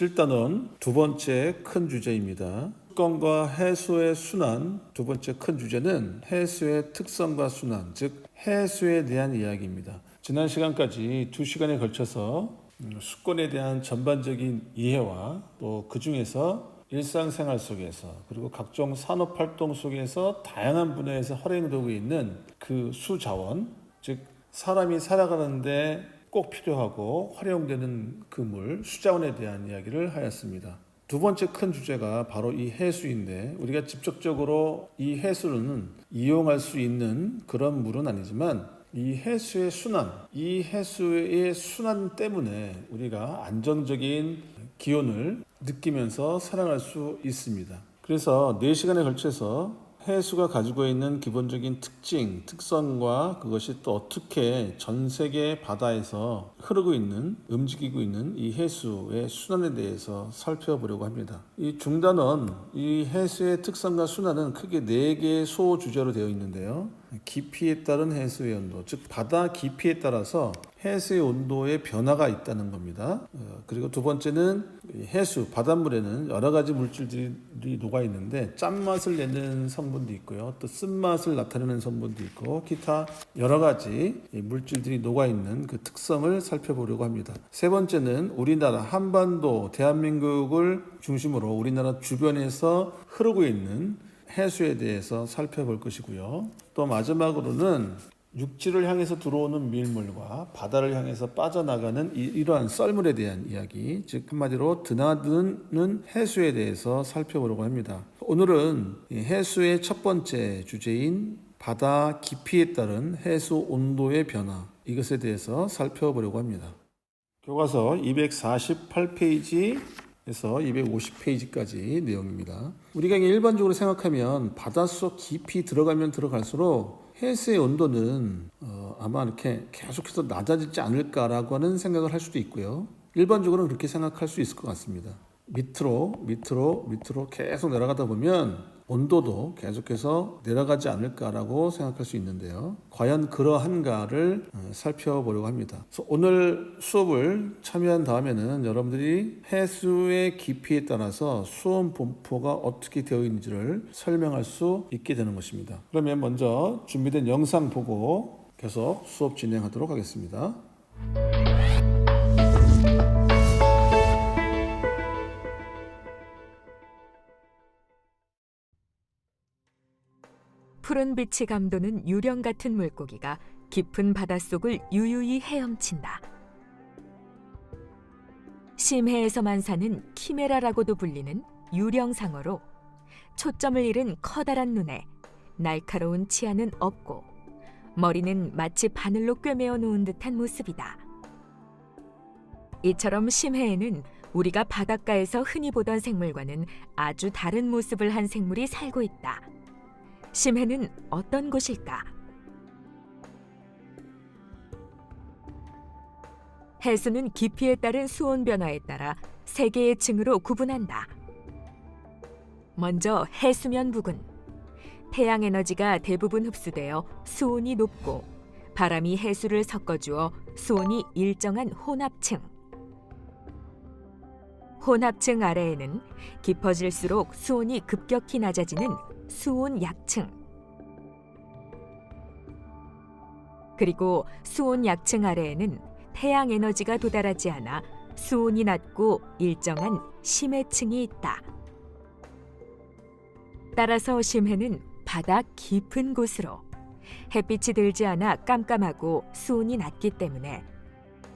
7단원 두 번째 큰 주제입니다. 특권과 해수의 순환 두 번째 큰 주제는 해수의 특성과 순환, 즉 해수에 대한 이야기입니다. 지난 시간까지 두 시간에 걸쳐서 음, 수권에 대한 전반적인 이해와 또 그 중에서 일상생활 속에서 그리고 각종 산업 활동 속에서 다양한 분야에서 활용되고 있는 그 수자원, 즉 사람이 살아가는데 꼭 필요하고 활용되는 그 물, 수자원에 대한 이야기를 하였습니다. 두 번째 큰 주제가 바로 이 해수인데 우리가 직접적으로 이 해수는 이용할 수 있는 그런 물은 아니지만 이 해수의 순환, 이 해수의 순환 때문에 우리가 안정적인 기온을 느끼면서 살아갈 수 있습니다. 그래서 4시간에 걸쳐서 해수가 가지고 있는 기본적인 특징, 특성과 그것이 또 어떻게 전 세계 바다에서 흐르고 있는, 움직이고 있는 이 해수의 순환에 대해서 살펴보려고 합니다. 이 중단원, 이 해수의 특성과 순환은 크게 네 개의 소 주제로 되어 있는데요. 깊이에 따른 해수의 온도, 즉 바다 깊이에 따라서 해수의 온도의 변화가 있다는 겁니다. 어, 그리고 두 번째는 이 해수, 바닷물에는 여러 가지 물질들이 녹아 있는데 짠맛을 내는 성분도 있고요. 또 쓴맛을 나타내는 성분도 있고 기타 여러 가지 이 물질들이 녹아 있는 그 특성을 살펴보려고 합니다. 세 번째는 우리나라 한반도 대한민국을 중심으로 우리나라 주변에서 흐르고 있는 해수에 대해서 살펴볼 것이고요. 또 마지막으로는 육지를 향해서 들어오는 밀물과 바다를 향해서 빠져나가는 이, 이러한 썰물에 대한 이야기, 즉 한마디로 드나드는 해수에 대해서 살펴보려고 합니다. 오늘은 이 해수의 첫 번째 주제인 바다 깊이에 따른 해수 온도의 변화 이것에 대해서 살펴보려고 합니다. 교과서 248페이지 에서 250페이지까지 내용입니다. 우리가 일반적으로 생각하면 바닷속 깊이 들어가면 들어갈수록 해수의 온도는 어, 아마 이렇게 계속해서 낮아지지 않을까라고 하는 생각을 할 수도 있고요. 일반적으로는 그렇게 생각할 수 있을 것 같습니다. 밑으로 밑으로 밑으로 계속 내려가다 보면 온도도 계속해서 내려가지 않을까라고 생각할 수 있는데요. 과연 그러한가를 어, 살펴보려고 합니다. 오늘 수업을 참여한 다음에는 여러분들이 해수의 깊이에 따라서 수온 분포가 어떻게 되어 있는지를 설명할 수 있게 되는 것입니다. 그러면 먼저 준비된 영상 보고 계속 수업 진행하도록 하겠습니다. 푸른 빛이 감도는 유령 같은 물고기가 깊은 바닷속을 유유히 헤엄친다. 심해에서만 사는 키메라라고도 불리는 유령상어로 초점을 잃은 커다란 눈에 날카로운 치아는 없고 머리는 마치 바늘로 꿰매어 놓은 듯한 모습이다. 이처럼 심해에는 우리가 바닷가에서 흔히 보던 생물과는 아주 다른 모습을 한 생물이 살고 있다. 심해는 어떤 곳일까? 해수는 깊이에 따른 수온 변화에 따라 세 개의 층으로 구분한다. 먼저 해수면 부근. 태양 에너지가 대부분 흡수되어 수온이 높고 바람이 해수를 섞어주어 수온이 일정한 혼합층. 혼합층 아래에는 깊어질수록 수온이 급격히 낮아지는 수온 약층. 그리고 수온 약층 아래에는 태양 에너지가 도달하지 않아 수온이 낮고 일정한 심해층이 있다. 따라서 심해는 바다 깊은 곳으로 햇빛이 들지 않아 깜깜하고 수온이 낮기 때문에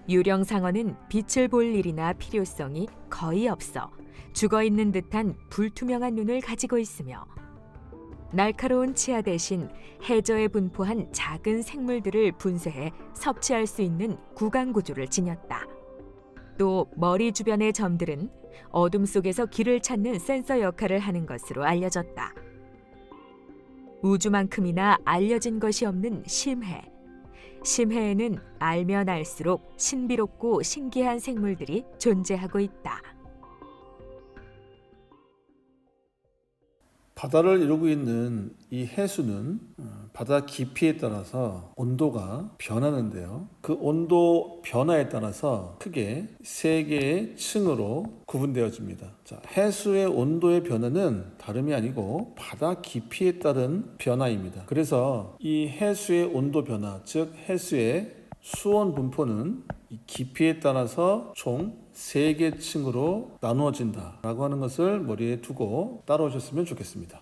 유령 상어는 빛을 볼 일이나 필요성이 거의 없어 죽어 있는 듯한 불투명한 눈을 가지고 있으며 날카로운 치아 대신 해저에 분포한 작은 생물들을 분쇄해 섭취할 수 있는 구강 구조를 지녔다. 또 머리 주변의 점들은 어둠 속에서 길을 찾는 센서 역할을 하는 것으로 알려졌다. 우주만큼이나 알려진 것이 없는 심해. 심해에는 알면 알수록 신비롭고 신기한 생물들이 존재하고 있다. 바다를 이루고 있는 이 해수는 어, 바다 깊이에 따라서 온도가 변하는데요. 그 온도 변화에 따라서 크게 세 개의 층으로 구분되어집니다. 자, 해수의 온도의 변화는 다름이 아니고 바다 깊이에 따른 변화입니다. 그래서 이 해수의 온도 변화, 즉 해수의 수온 분포는 이 깊이에 따라서 총세개 층으로 나누어진다라고 하는 것을 머리에 두고 따라오셨으면 좋겠습니다.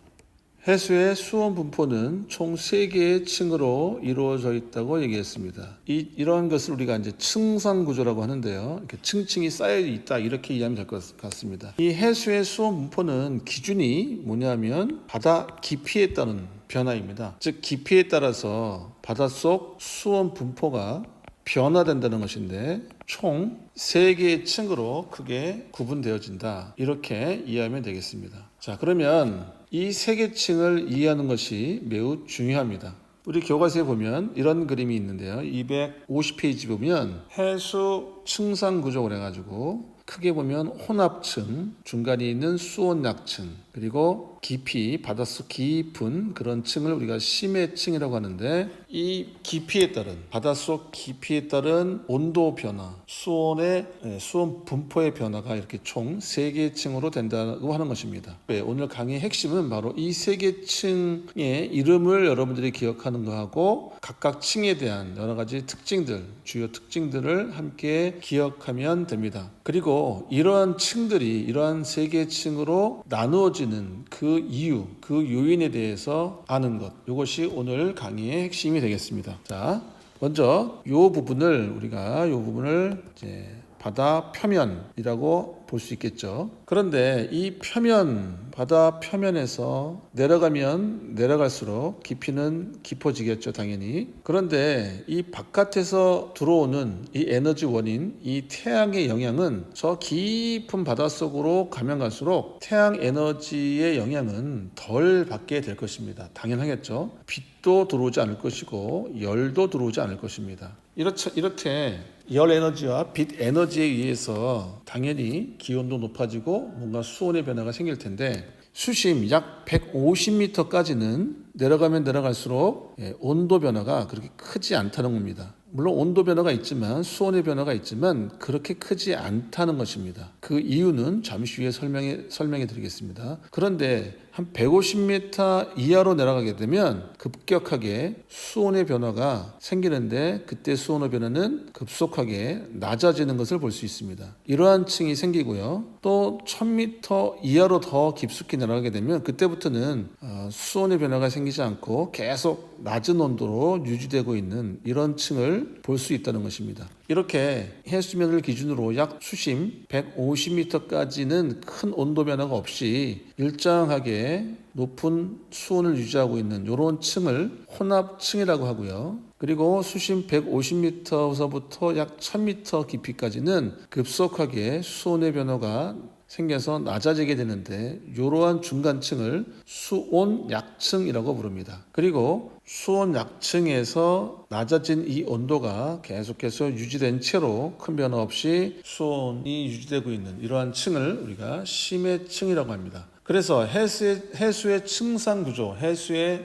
해수의 수온 분포는 총 세개의 층으로 이루어져 있다고 얘기했습니다. 이, 이러한 것을 우리가 이제 층상 구조라고 하는데요. 이렇게 층층이 쌓여 있다 이렇게 이해하면 될 것 같습니다. 이 해수의 수온 분포는 기준이 뭐냐면 바다 깊이에 따른 변화입니다. 즉 깊이에 따라서 바닷속 수온 분포가 변화된다는 것인데 총 세개의 층으로 크게 구분되어진다. 이렇게 이해하면 되겠습니다. 자, 그러면 이 세개 층을 이해하는 것이 매우 중요합니다. 우리 교과서에 보면 이런 그림이 있는데요. 250페이지 보면 해수 층상 구조 그래가지고 크게 보면 혼합층, 중간에 있는 수온약층, 그리고 깊이, 바닷속 깊은 그런 층을 우리가 심해층이라고 하는데 이 깊이에 따른, 바닷속 깊이에 따른 온도 변화, 수온의, 예, 수온 분포의 변화가 이렇게 총세 개의 층으로 된다고 하는 것입니다. 네, 오늘 강의의 핵심은 바로 이세개 층의 이름을 여러분들이 기억하는 거하고 각각 층에 대한 여러 가지 특징들, 주요 특징들을 함께 기억하면 됩니다. 그리고 이러한 층들이 이러한 세 개의 층으로 나누어지는 그 이유, 그 요인에 대해서 아는 것. 이것이 오늘 강의의 핵심이 되겠습니다. 자, 먼저 요 부분을 우리가 요 부분을 이제 바다 표면이라고 볼 수 있겠죠. 그런데 이 표면, 바다 표면에서 내려가면 내려갈수록 깊이는 깊어지겠죠, 당연히. 그런데 이 바깥에서 들어오는 이 에너지 원인, 이 태양의 영향은 저 깊은 바닷속으로 가면 갈수록 태양 에너지의 영향은 덜 받게 될 것입니다. 당연하겠죠. 빛도 들어오지 않을 것이고 열도 들어오지 않을 것입니다. 이렇게, 이렇게 열 에너지와 빛 에너지에 의해서 당연히 기온도 높아지고 뭔가 수온의 변화가 생길 텐데 수심 약 150m까지는 내려가면 내려갈수록 예, 온도 변화가 그렇게 크지 않다는 겁니다. 물론 온도 변화가 있지만 수온의 변화가 있지만 그렇게 크지 않다는 것입니다. 그 이유는 잠시 후에 설명해 설명해 드리겠습니다. 그런데 한 150m 이하로 내려가게 되면 급격하게 수온의 변화가 생기는데 그때 수온의 변화는 급속하게 낮아지는 것을 볼 수 있습니다. 이러한 층이 생기고요. 또 1000m 이하로 더 깊숙이 내려가게 되면 그때부터는 어, 수온의 변화가 생기지 않고 계속 낮은 온도로 유지되고 있는 이런 층을 볼 수 있다는 것입니다. 이렇게 해수면을 기준으로 약 수심 150m까지는 큰 온도 변화가 없이 일정하게 높은 수온을 유지하고 있는 이런 층을 혼합층이라고 하고요. 그리고 수심 150m서부터 약 1000m 깊이까지는 급속하게 수온의 변화가 생겨서 낮아지게 되는데 이러한 중간층을 수온 약층이라고 부릅니다. 그리고 수온 약층에서 낮아진 이 온도가 계속해서 유지된 채로 큰 변화 없이 수온이 유지되고 있는 이러한 층을 우리가 심해층이라고 합니다. 그래서 해수의, 해수의 층상 구조, 해수의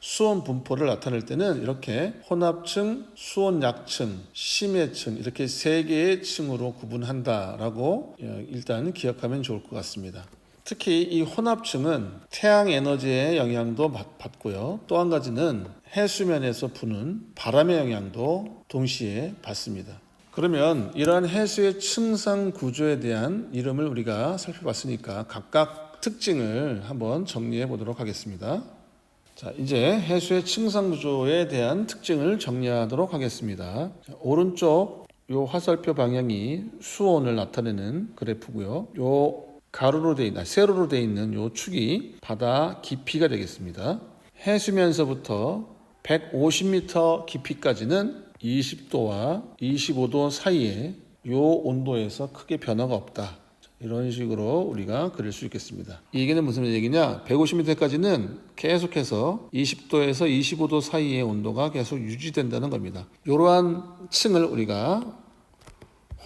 수온 분포를 나타낼 때는 이렇게 혼합층, 수온 약층, 심해층 이렇게 세 개의 층으로 구분한다라고 예, 일단 기억하면 좋을 것 같습니다. 특히 이 혼합층은 태양 에너지의 영향도 받- 받고요. 또 한 가지는 해수면에서 부는 바람의 영향도 동시에 받습니다. 그러면 이러한 해수의 층상 구조에 대한 이름을 우리가 살펴봤으니까 각각 특징을 한번 정리해 보도록 하겠습니다. 자, 이제 해수의 층상 구조에 대한 특징을 정리하도록 하겠습니다. 자, 오른쪽 요 화살표 방향이 수온을 나타내는 그래프고요. 요 가로로 돼 있는 세로로 돼 있는 요 축이 바다 깊이가 되겠습니다. 해수면서부터 150m 깊이까지는 20도와 25도 사이에 요 온도에서 크게 변화가 없다. 이런 식으로 우리가 그릴 수 있겠습니다. 이 얘기는 무슨 얘기냐? 150m까지는 계속해서 20도에서 25도 사이의 온도가 계속 유지된다는 겁니다. 이러한 층을 우리가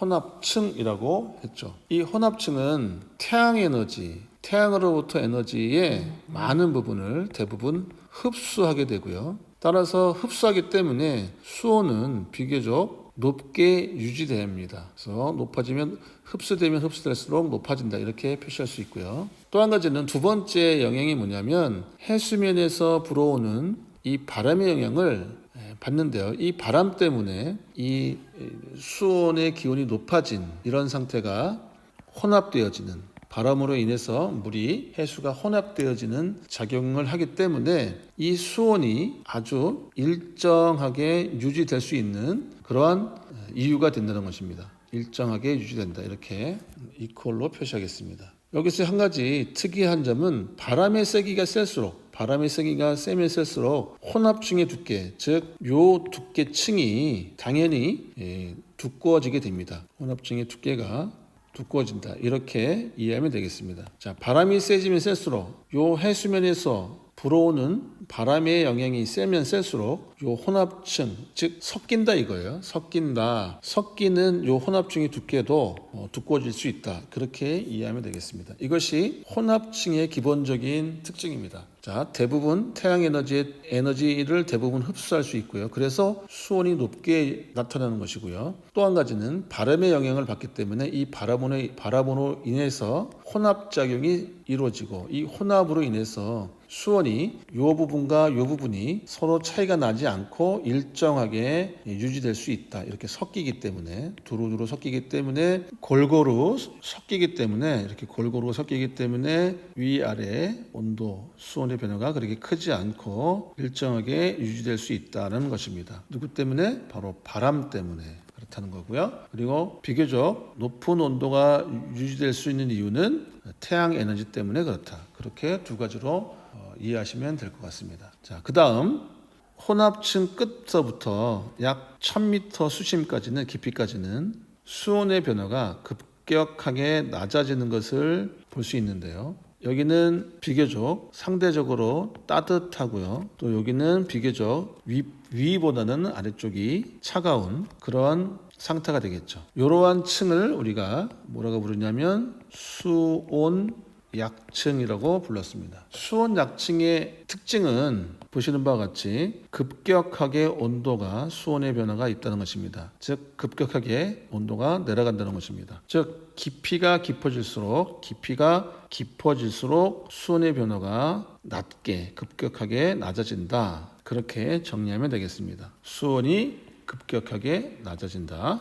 혼합층이라고 했죠. 이 혼합층은 태양 에너지, 태양으로부터 에너지의 많은 부분을 대부분 흡수하게 되고요. 따라서 흡수하기 때문에 수온은 비교적 높게 유지됩니다. 그래서 높아지면 흡수되면 흡수될수록 높아진다 이렇게 표시할 수 있고요. 또 한 가지는 두 번째 영향이 뭐냐면 해수면에서 불어오는 이 바람의 영향을 예, 받는데요. 이 바람 때문에 이 수온의 기온이 높아진 이런 상태가 혼합되어지는 바람으로 인해서 물이 해수가 혼합되어지는 작용을 하기 때문에 이 수온이 아주 일정하게 유지될 수 있는 그러한 이유가 된다는 것입니다. 일정하게 유지된다. 이렇게 이퀄로 표시하겠습니다. 여기서 한 가지 특이한 점은 바람의 세기가 셀수록 바람의 세기가 세면 셀수록 혼합층의 두께, 즉 요 두께층이 당연히 예, 두꺼워지게 됩니다. 혼합층의 두께가 두꺼워진다. 이렇게 이해하면 되겠습니다. 자, 바람이 세지면 셀수록 요 해수면에서 불어오는 바람의 영향이 세면 셀수록 요 혼합층, 즉 섞인다 이거예요. 섞인다. 섞이는 요 혼합층의 두께도 어, 두꺼워질 수 있다. 그렇게 이해하면 되겠습니다. 이것이 혼합층의 기본적인 특징입니다. 자, 대부분 태양 에너지의 에너지를 대부분 흡수할 수 있고요. 그래서 수온이 높게 나타나는 것이고요. 또 한 가지는 바람의 영향을 받기 때문에 이 바람으로, 바람으로 인해서 혼합 작용이 이루어지고 이 혼합으로 인해서 수온이 요 부분과 요 부분이 서로 차이가 나지 않고 일정하게 유지될 수 있다. 이렇게 섞이기 때문에 두루두루 섞이기 때문에 골고루 섞이기 때문에 이렇게 골고루 섞이기 때문에 위아래 온도 수온의 변화가 그렇게 크지 않고 일정하게 유지될 수 있다는 것입니다. 누구 때문에? 바로 바람 때문에 그렇다는 거고요. 그리고 비교적 높은 온도가 유지될 수 있는 이유는 태양 에너지 때문에 그렇다. 그렇게 두 가지로 어, 이해하시면 될 것 같습니다. 자, 그 다음 혼합층 끝서부터 약 1000m 수심까지는 깊이까지는 수온의 변화가 급격하게 낮아지는 것을 볼 수 있는데요. 여기는 비교적 상대적으로 따뜻하고요. 또 여기는 비교적 위, 위보다는 아래쪽이 차가운 그러한 상태가 되겠죠. 이러한 층을 우리가 뭐라고 부르냐면 수온 약층이라고 불렀습니다. 수온 약층의 특징은 보시는 바와 같이 급격하게 온도가 수온의 변화가 있다는 것입니다. 즉 급격하게 온도가 내려간다는 것입니다. 즉 깊이가 깊어질수록 깊이가 깊어질수록 수온의 변화가 낮게 급격하게 낮아진다. 그렇게 정리하면 되겠습니다. 수온이 급격하게 낮아진다.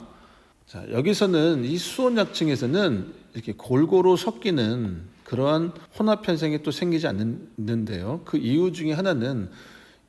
자, 여기서는 이 수온 약층에서는 이렇게 골고루 섞이는 그러한 혼합 현상이 또 생기지 않는데요. 그 이유 중에 하나는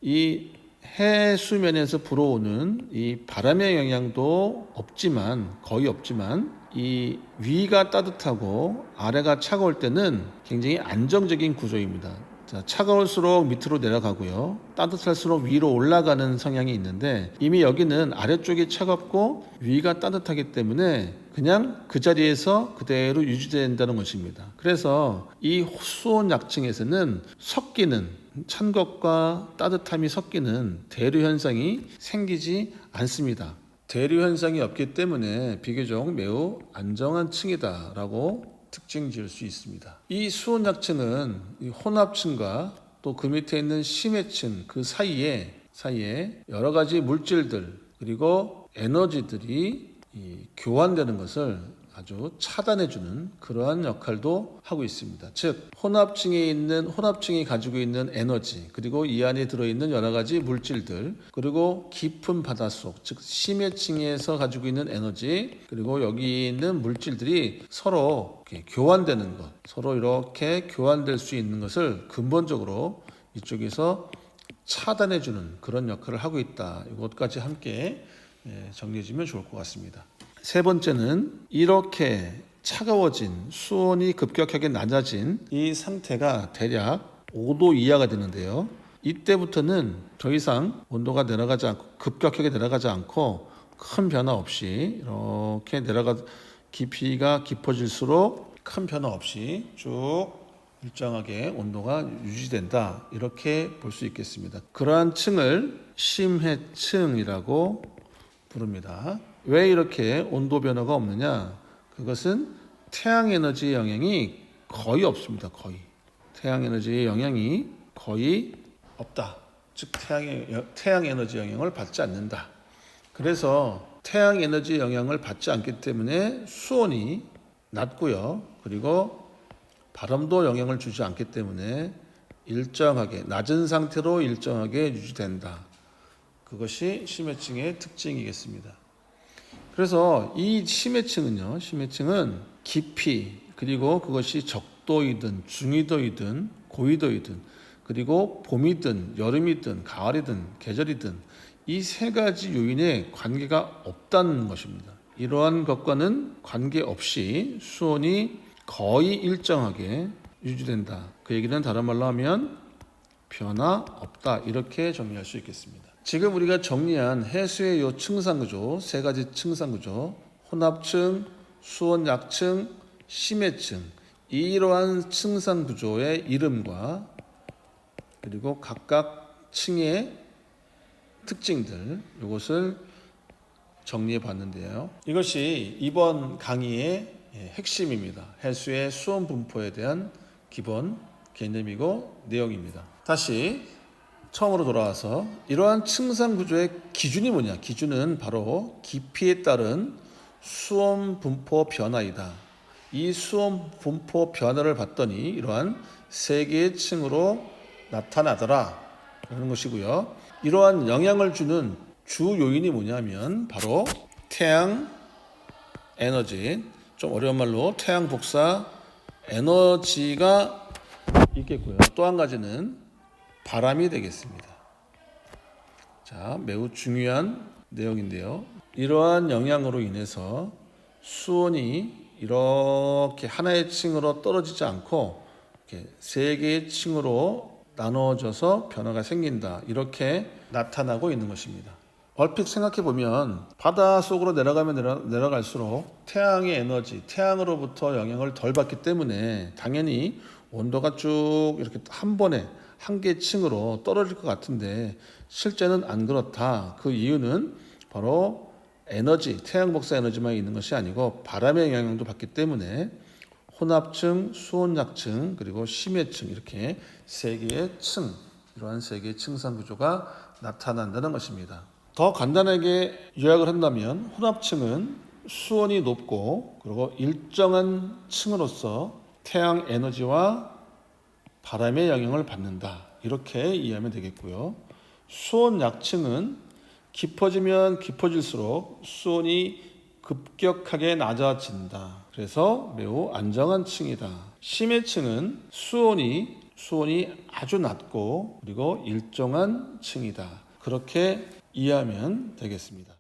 이 해수면에서 불어오는 이 바람의 영향도 없지만 거의 없지만 이 위가 따뜻하고 아래가 차가울 때는 굉장히 안정적인 구조입니다. 자, 차가울수록 밑으로 내려가고요. 따뜻할수록 위로 올라가는 성향이 있는데 이미 여기는 아래쪽이 차갑고 위가 따뜻하기 때문에 그냥 그 자리에서 그대로 유지된다는 것입니다. 그래서 이 수온 약층에서는 섞이는 찬 것과 따뜻함이 섞이는 대류 현상이 생기지 않습니다. 대류 현상이 없기 때문에 비교적 매우 안정한 층이다라고 특징 지을 수 있습니다. 이 수온 약층은 이 혼합층과 또 그 밑에 있는 심해층 그 사이에 사이에 여러 가지 물질들 그리고 에너지들이 이 교환되는 것을 아주 차단해주는 그러한 역할도 하고 있습니다. 즉 혼합층에 있는 혼합층이 가지고 있는 에너지 그리고 이 안에 들어있는 여러 가지 물질들 그리고 깊은 바닷속 즉 심해층에서 가지고 있는 에너지 그리고 여기 있는 물질들이 서로 교환되는 것 서로 이렇게 교환될 수 있는 것을 근본적으로 이쪽에서 차단해주는 그런 역할을 하고 있다. 이것까지 함께 예, 정리해주면 좋을 것 같습니다. 세 번째는 이렇게 차가워진 수온이 급격하게 낮아진 이 상태가 대략 5도 이하가 되는데요. 이때부터는 더 이상 온도가 내려가지 않고 급격하게 내려가지 않고 큰 변화 없이 이렇게 내려가 깊이가 깊어질수록 큰 변화 없이 쭉 일정하게 온도가 유지된다 이렇게 볼 수 있겠습니다. 그러한 층을 심해층이라고 부릅니다. 왜 이렇게 온도 변화가 없느냐? 그것은 태양 에너지의 영향이 거의 없습니다. 거의 태양 에너지의 영향이 거의 없다. 즉 태양의 여- 태양 에너지 영향을 받지 않는다. 그래서 태양 에너지 영향을 받지 않기 때문에 수온이 낮고요. 그리고 바람도 영향을 주지 않기 때문에 일정하게 낮은 상태로 일정하게 유지된다. 그것이 심해층의 특징이겠습니다. 그래서 이 심해층은요, 심해층은 깊이 그리고 그것이 적도이든 중위도이든 고위도이든 그리고 봄이든 여름이든 가을이든 계절이든 이 세 가지 요인에 관계가 없다는 것입니다. 이러한 것과는 관계없이 수온이 거의 일정하게 유지된다. 그 얘기는 다른 말로 하면 변화 없다. 이렇게 정리할 수 있겠습니다. 지금 우리가 정리한 해수의 요 층상구조 세 가지 층상구조 혼합층, 수온약층, 심해층 이러한 층상구조의 이름과 그리고 각각 층의 특징들 이것을 정리해 봤는데요. 이것이 이번 강의의 예, 핵심입니다. 해수의 수온 분포에 대한 기본 개념이고 내용입니다. 다시 처음으로 돌아와서 이러한 층상 구조의 기준이 뭐냐? 기준은 바로 깊이에 따른 수온 분포 변화이다. 이 수온 분포 변화를 봤더니 이러한 세 개의 층으로 나타나더라. 그런 것이고요. 이러한 영향을 주는 주 요인이 뭐냐면 바로 태양 에너지 좀 어려운 말로 태양 복사 에너지가 있겠고요. 또 한 가지는 바람이 되겠습니다. 자, 매우 중요한 내용인데요. 이러한 영향으로 인해서 수온이 이렇게 하나의 층으로 떨어지지 않고 세 개의 층으로 나눠져서 변화가 생긴다. 이렇게 나타나고 있는 것입니다. 얼핏 생각해 보면 바다 속으로 내려가면 내려, 내려갈수록 태양의 에너지, 태양으로부터 영향을 덜 받기 때문에 당연히 온도가 쭉 이렇게 한 번에 한개 층으로 떨어질 것 같은데 실제는 안 그렇다. 그 이유는 바로 에너지, 태양 복사 에너지만 있는 것이 아니고 바람의 영향도 받기 때문에 혼합층, 수온약층, 그리고 심해층 이렇게 세 개의 층, 이러한 세 개의 층상 구조가 나타난다는 것입니다. 더 간단하게 요약을 한다면 혼합층은 수온이 높고 그리고 일정한 층으로서 태양 에너지와 바람의 영향을 받는다. 이렇게 이해하면 되겠고요. 수온 약층은 깊어지면 깊어질수록 수온이 급격하게 낮아진다. 그래서 매우 안정한 층이다. 심해층은 수온이 수온이 아주 낮고 그리고 일정한 층이다. 그렇게 이해하면 되겠습니다.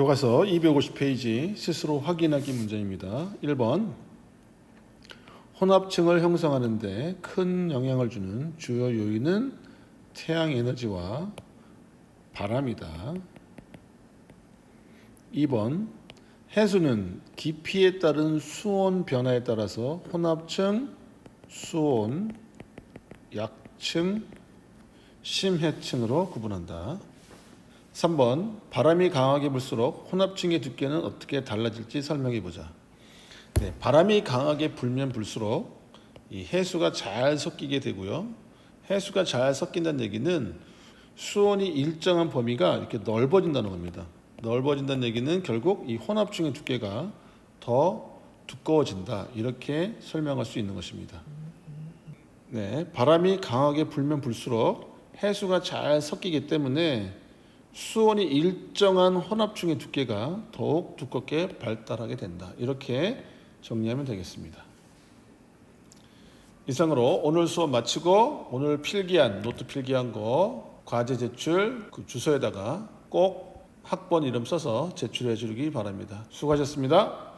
교과서 250페이지 스스로 확인하기 문제입니다. 1번 혼합층을 형성하는데 큰 영향을 주는 주요 요인은 태양 에너지와 바람이다. 2번 해수는 깊이에 따른 수온 변화에 따라서 혼합층, 수온, 약층, 심해층으로 구분한다. 3번 바람이 강하게 불수록 혼합층의 두께는 어떻게 달라질지 설명해 보자. 네, 바람이 강하게 불면 불수록 이 해수가 잘 섞이게 되고요. 해수가 잘 섞인다는 얘기는 수온이 일정한 범위가 이렇게 넓어진다는 겁니다. 넓어진다는 얘기는 결국 이 혼합층의 두께가 더 두꺼워진다. 이렇게 설명할 수 있는 것입니다. 네, 바람이 강하게 불면 불수록 해수가 잘 섞이기 때문에 수온이 일정한 혼합층의 두께가 더욱 두껍게 발달하게 된다. 이렇게 정리하면 되겠습니다. 이상으로 오늘 수업 마치고 오늘 필기한 노트 필기한 거 과제 제출 그 주소에다가 꼭 학번 이름 써서 제출해 주기 바랍니다. 수고하셨습니다.